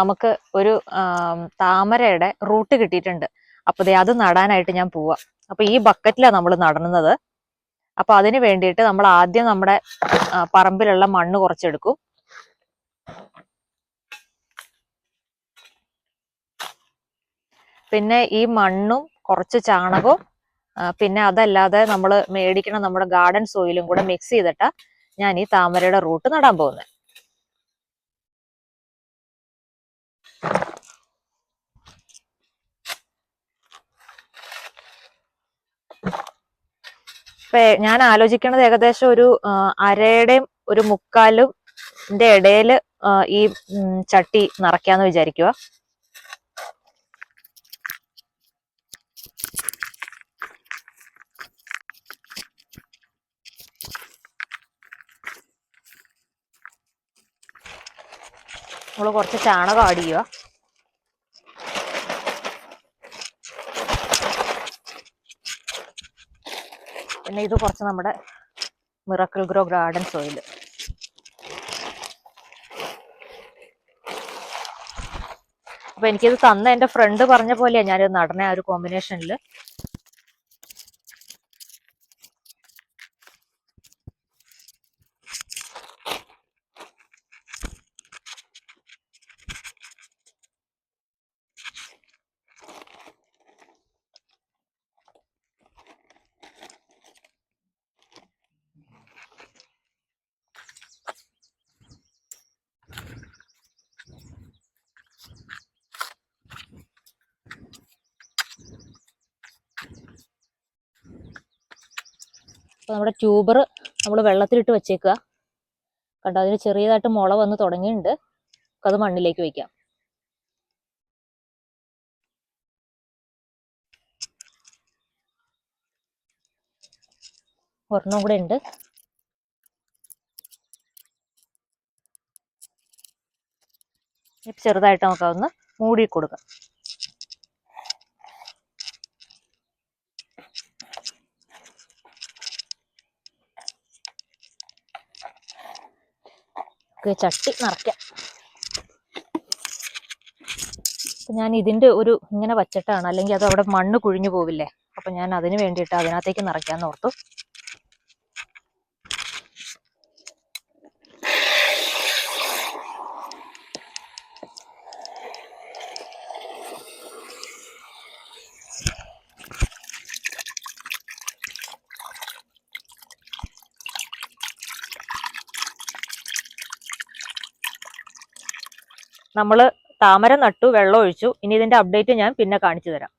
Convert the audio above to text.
നമുക്ക് ഒരു താമരയുടെ റൂട്ട് കിട്ടിയിട്ടുണ്ട്. അപ്പൊ ദേ അത് നടാനായിട്ട് ഞാൻ പോവാ. അപ്പൊ ഈ ബക്കറ്റിലാണ് നമ്മൾ നടുന്നത്. അപ്പൊ അതിന് വേണ്ടിയിട്ട് നമ്മൾ ആദ്യം നമ്മുടെ പറമ്പിലുള്ള മണ്ണ് കുറച്ചെടുക്കും. പിന്നെ ഈ മണ്ണും കുറച്ച് ചാണകവും പിന്നെ അതല്ലാതെ നമ്മൾ മേടിക്കണ നമ്മുടെ ഗാർഡൻ സോയിലും കൂടെ മിക്സ് ചെയ്തിട്ടാ ഞാൻ ഈ താമരയുടെ റൂട്ട് നടാൻ പോകുന്നത് ഞാൻ ആലോചിക്കണത് ഏകദേശം ഒരു അരയുടെയും ഒരു മുക്കാലും ഇടയിൽ ഈ ചട്ടി നിറയ്ക്കാന്ന് വിചാരിക്കുക നമ്മൾ കുറച്ച് ചാണകം ആഡ് ചെയ്യുക. പിന്നെ ഇത് കുറച്ച് നമ്മുടെ മിറക്കിൾ ഗ്രോ ഗാർഡൻ സോയിൽ അപ്പൊ എനിക്കിത് തന്ന എന്റെ ഫ്രണ്ട് പറഞ്ഞ പോലെയാണ് ഞാനിത് നടന്ന ആ ഒരു കോമ്പിനേഷനിൽ അപ്പൊ നമ്മുടെ ട്യൂബർ നമ്മൾ വെള്ളത്തിലിട്ട് വെച്ചേക്കുക കണ്ടോ അതിന് ചെറിയതായിട്ട് മുള വന്ന് തുടങ്ങിയിട്ടുണ്ട്. അത് മണ്ണിലേക്ക് വയ്ക്കാം ഒരെണ്ണം കൂടെ ഉണ്ട്. ചെറുതായിട്ട് നമുക്ക് അതൊന്ന് മൂടി കൊടുക്കാം. നമുക്ക് ചട്ടി നിറയ്ക്കാം. ഞാൻ ഇതിന്റെ ഒരു ഇങ്ങനെ വച്ചിട്ടാണ്. അല്ലെങ്കിൽ അത് അവിടെ മണ്ണ് കുഴിഞ്ഞു പോവില്ലേ? അപ്പൊ ഞാൻ അതിന് വേണ്ടിയിട്ട് അതിനകത്തേക്ക് നിറയ്ക്കാമെന്ന് ഓർത്തു. നമ്മൾ താമര നട്ടു വെള്ളം ഒഴിച്ചു. ഇനി ഇതിന്റെ അപ്ഡേറ്റ് ഞാൻ പിന്നെ കാണിച്ചു തരാം.